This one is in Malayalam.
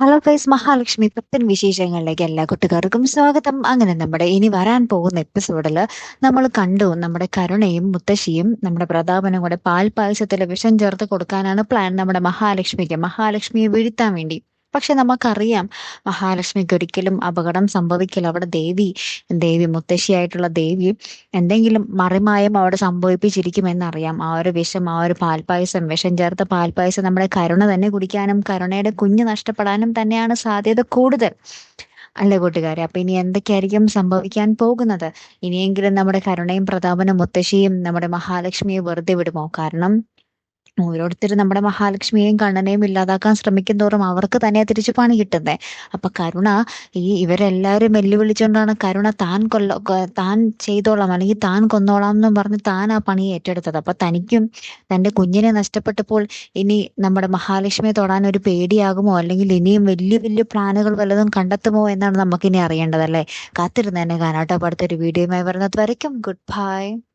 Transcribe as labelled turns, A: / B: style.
A: ഹലോ ഗൈസ് മഹാലക്ഷ്മി പുത്തൻ വിശേഷങ്ങളിലേക്ക് എല്ലാ കുട്ടികാർക്കും സ്വാഗതം. അങ്ങനെ നമ്മുടെ ഇനി വരാൻ പോകുന്ന എപ്പിസോഡിൽ നമ്മൾ കണ്ടു നമ്മുടെ കരുണയും മുത്തശ്ശിയും നമ്മുടെ പ്രതാപനും കൂടെ പാൽ പായസത്തിൽ വിഷം ചേർത്ത് കൊടുക്കാനാണ് പ്ലാൻ നമ്മുടെ മഹാലക്ഷ്മിക്ക്. മഹാലക്ഷ്മിയെ വീഴ്ത്താൻ വേണ്ടി പക്ഷെ നമുക്കറിയാം മഹാലക്ഷ്മിക്ക് ഒരിക്കലും അപകടം സംഭവിക്കില്ല. അവിടെ ദേവി ദേവി മുത്തശ്ശിയായിട്ടുള്ള ദേവി എന്തെങ്കിലും മറിമായം അവിടെ സംഭവിപ്പിച്ചിരിക്കുമെന്നറിയാം. ആ ഒരു വിഷം ആ ഒരു പാൽപ്പായസം വിഷം ചേർത്ത പാൽപ്പായസം നമ്മുടെ കരുണ തന്നെ കുടിക്കാനും കരുണയുടെ കുഞ്ഞ് നഷ്ടപ്പെടാനും തന്നെയാണ് സാധ്യത കൂടുതൽ. അല്ലേ കൂട്ടുകാരെ? അപ്പൊ ഇനി എന്തൊക്കെയായിരിക്കും സംഭവിക്കാൻ പോകുന്നത്? ഇനിയെങ്കിലും നമ്മുടെ കരുണയും പ്രതാപനും മുത്തശ്ശിയും നമ്മുടെ മഹാലക്ഷ്മിയെ വെറുതെ വിടുമോ? കാരണം ഓരോരുത്തരും നമ്മുടെ മഹാലക്ഷ്മിയെയും കണ്ണനെയും ഇല്ലാതാക്കാൻ ശ്രമിക്കും തോറും അവർക്ക് തന്നെ തിരിച്ചു പണി കിട്ടുന്നത് അപ്പൊ കരുണ ഈ ഇവരെല്ലാവരും വെല്ലുവിളിച്ചുകൊണ്ടാണ് കരുണ താൻ കൊല്ല താൻ ചെയ്തോളാം അല്ലെങ്കിൽ താൻ കൊന്നോളാം എന്നും പറഞ്ഞ് താൻ ആ പണി ഏറ്റെടുത്തത്. അപ്പൊ തനിക്കും തന്റെ കുഞ്ഞിനെ നഷ്ടപ്പെട്ടപ്പോൾ ഇനി നമ്മുടെ മഹാലക്ഷ്മിയെ തൊടാൻ ഒരു പേടിയാകുമോ? അല്ലെങ്കിൽ ഇനിയും വലിയ വലിയ പ്ലാനുകൾ വല്ലതും കണ്ടെത്തുമോ എന്നാണ് നമുക്കിനി അറിയേണ്ടതല്ലേ? കാത്തിരുന്ന് തന്നെ കാണാട്ടോ അടുത്തൊരു വീഡിയോയുമായി വരുന്നത് വരയ്ക്കും. Good bye.